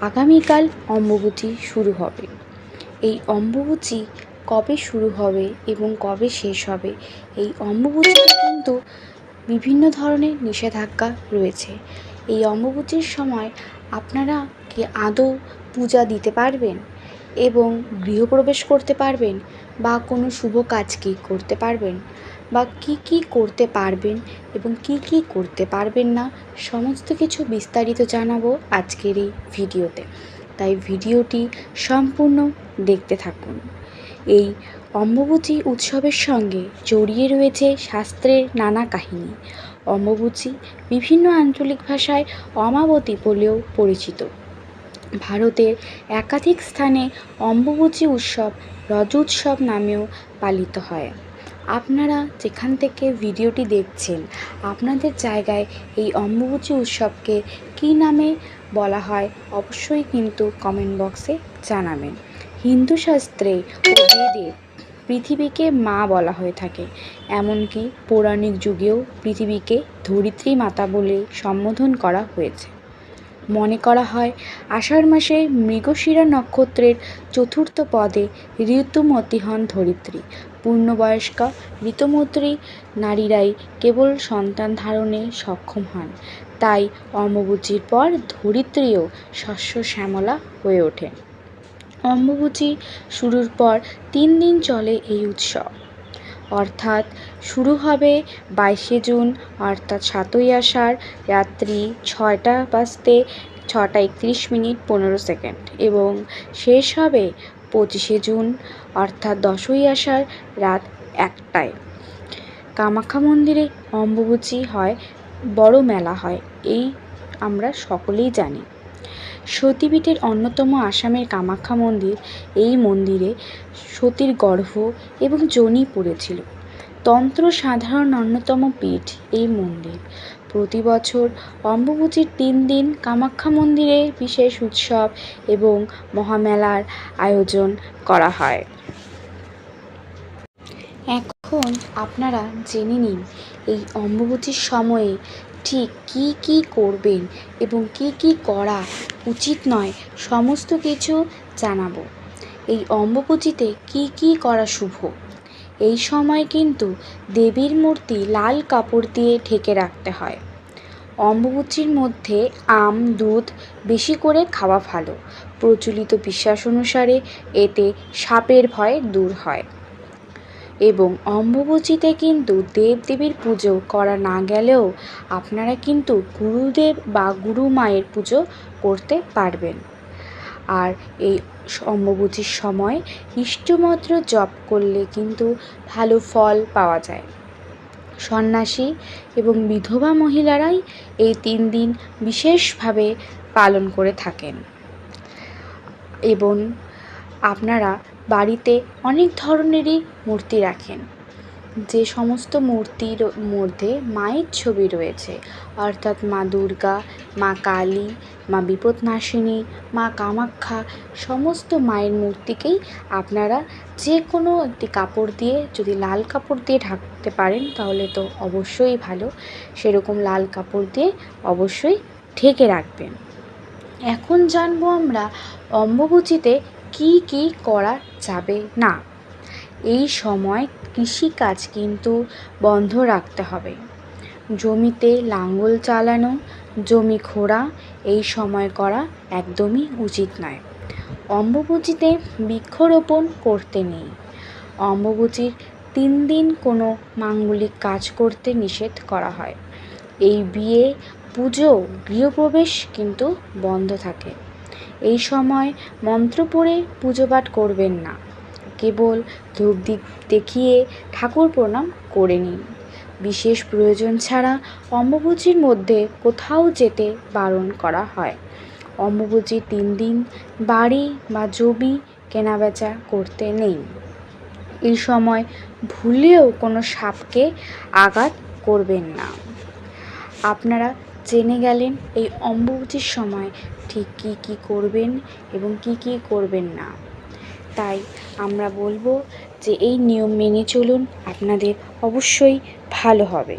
আগামীকাল অম্বুবতী শুরু হবে। এই অম্বুবতী কবে শুরু হবে এবং কবে শেষ হবে? এই অম্বুবতীতে কিন্তু বিভিন্ন ধরনের নিষেধাজ্ঞা রয়েছে। এই অম্বুবতীর সময় আপনারা কি আদৌ পূজা দিতে পারবেন? এবং গৃহপ্রবেশ করতে পারবেন বা কোনো শুভ কাজ কি করতে পারবেন বা কী কী করতে পারবেন এবং কী কী করতে পারবেন না, সমস্ত কিছু বিস্তারিত জানাব আজকের এই ভিডিওতে। তাই ভিডিওটি সম্পূর্ণ দেখতে থাকুন। এই অম্বুবচী উৎসবের সঙ্গে জড়িয়ে রয়েছে শাস্ত্রের নানা কাহিনী। অম্বুবচী বিভিন্ন আঞ্চলিক ভাষায় অমাবতী বলেও পরিচিত। ভারতের একাধিক স্থানে অম্বুবচী উৎসব রজোৎসব নামেও পালিত হয়। আপনারা যেখান থেকে ভিডিওটি দেখছেন, আপনাদের জায়গায় এই অম্বুবচী উৎসবকে কী নামে বলা হয় অবশ্যই কিন্তু কমেন্ট বক্সে জানাবেন। হিন্দু শাস্ত্রে ও বেদে পৃথিবীকে মা বলা হয়ে থাকে, এমনকি পৌরাণিক যুগেও পৃথিবীকে ধরিত্রী মাতা বলে সম্বোধন করা হয়েছে। মনে করা হয়, আষাঢ় মাসে মৃগশিরা নক্ষত্রের চতুর্থ পদে ঋতুমতী হন ধরিত্রী। পূর্ণবয়স্কা ঋতুমতী নারীরাই কেবল সন্তান ধারণে সক্ষম হন। তাই অম্বুবচীর পর ধরিত্রীও শস্য শ্যামলা হয়ে ওঠেন অম্বুবচী শুরুর পর তিন দিন চলে এই উৎসব। অর্থাৎ শুরু হবে বাইশে জুন, অর্থাৎ সাতই আষাঢ়, রাত্রি ছয়টা বাজতে ছটা একত্রিশ মিনিট পনেরো সেকেন্ড এবং শেষ হবে পঁচিশে জুন, অর্থাৎ দশই আষাঢ় রাত একটায়। কামাখ্যা মন্দিরে অম্বুবচী হয়, বড় মেলা হয়, এই আমরা সকলেই জানি। সতীপীঠের অন্যতম আসামের কামাখ্যা মন্দির, এই মন্দিরে সতীর গর্ভ এবং যোনি পড়েছিল। তন্ত্র সাধারণ অন্যতম পীঠ, এই মন্দির। প্রতি বছর অম্বুবচীর তিন দিন কামাখ্যা মন্দিরে বিশেষ উৎসব এবং মহামেলার আয়োজন করা হয়। এখন আপনারা জেনে নিন, এই অম্বুবচীর সময়ে ঠিক কী কী করবেন এবং কী কী করা উচিত নয়, সমস্ত কিছু জানাব। এই অম্বুবচীতে কী কী করা শুভ? এই সময় কিন্তু দেবীর মূর্তি লাল কাপড় দিয়ে ঢেকে রাখতে হয়। অম্বুবচীর মধ্যে আম, দুধ বেশি করে খাওয়া ভালো। প্রচলিত বিশ্বাস অনুসারে এতে সাপের ভয় দূর হয়। এবং অম্বুবচীতে কিন্তু দেবদেবীর পুজো করা না গেলেও আপনারা কিন্তু গুরুদেব বা গুরু মায়ের পুজো করতে পারবেন। আর এই অম্বুবচীর সময় ইষ্টমন্ত্র জপ করলে কিন্তু ভালো ফল পাওয়া যায়। সন্ন্যাসী এবং বিধবা মহিলারাই এই তিন দিন বিশেষভাবে পালন করে থাকেন। এবং আপনারা বাড়িতে অনেক ধরনেরই মূর্তি রাখেন। যে সমস্ত মূর্তির মধ্যে মায়ের ছবি রয়েছে, অর্থাৎ মা দুর্গা, মা কালী, মা বিপদনাশিনী, মা কামাখ্যা, সমস্ত মায়ের মূর্তিকেই আপনারা যে কোনো একটি কাপড় দিয়ে, যদি লাল কাপড় দিয়ে ঢাকতে পারেন তাহলে তো অবশ্যই ভালো। সেরকম লাল কাপড় দিয়ে অবশ্যই ঢেকে রাখবেন। এখন জানব আমরা অম্বুবচীতে কী কী করা যাবে? না, এই সময় কৃষিকাজ কিন্তু বন্ধ রাখতে হবে। জমিতে লাঙল চালানো, জমি খোঁড়া, এই সময় করা একদমই উচিত নয়। অম্বুবচীতে বৃক্ষরোপণ করতে নেই। অম্বুবচীর তিন দিন কোনো মাঙ্গলিক কাজ করতে নিষেধ করা হয়। এই বিয়ে, পুজো, গৃহপ্রবেশ কিন্তু বন্ধ থাকে। এই সময় মন্ত্র পড়ে পুজো পাঠ করবেন না। কেবল ধূপ দেখিয়ে ঠাকুর প্রণাম করে নিন। বিশেষ প্রয়োজন ছাড়া অম্বুবচীর মধ্যে কোথাও যেতে বারণ করা হয়। অম্বুবচীর তিন দিন বাড়ি বা জমি কেনাবেচা করতে নেই। এই সময় ভুলেও কোনো সাপকে আঘাত করবেন না। আপনারা জেনে গেলেন এই অম্বুবচীর সময় ঠিক কী কী করবেন এবং কী কী করবেন না। তাই আমরা বলব যে এই নিয়ম মেনে চলুন, আপনাদের অবশ্যই ভালো হবে।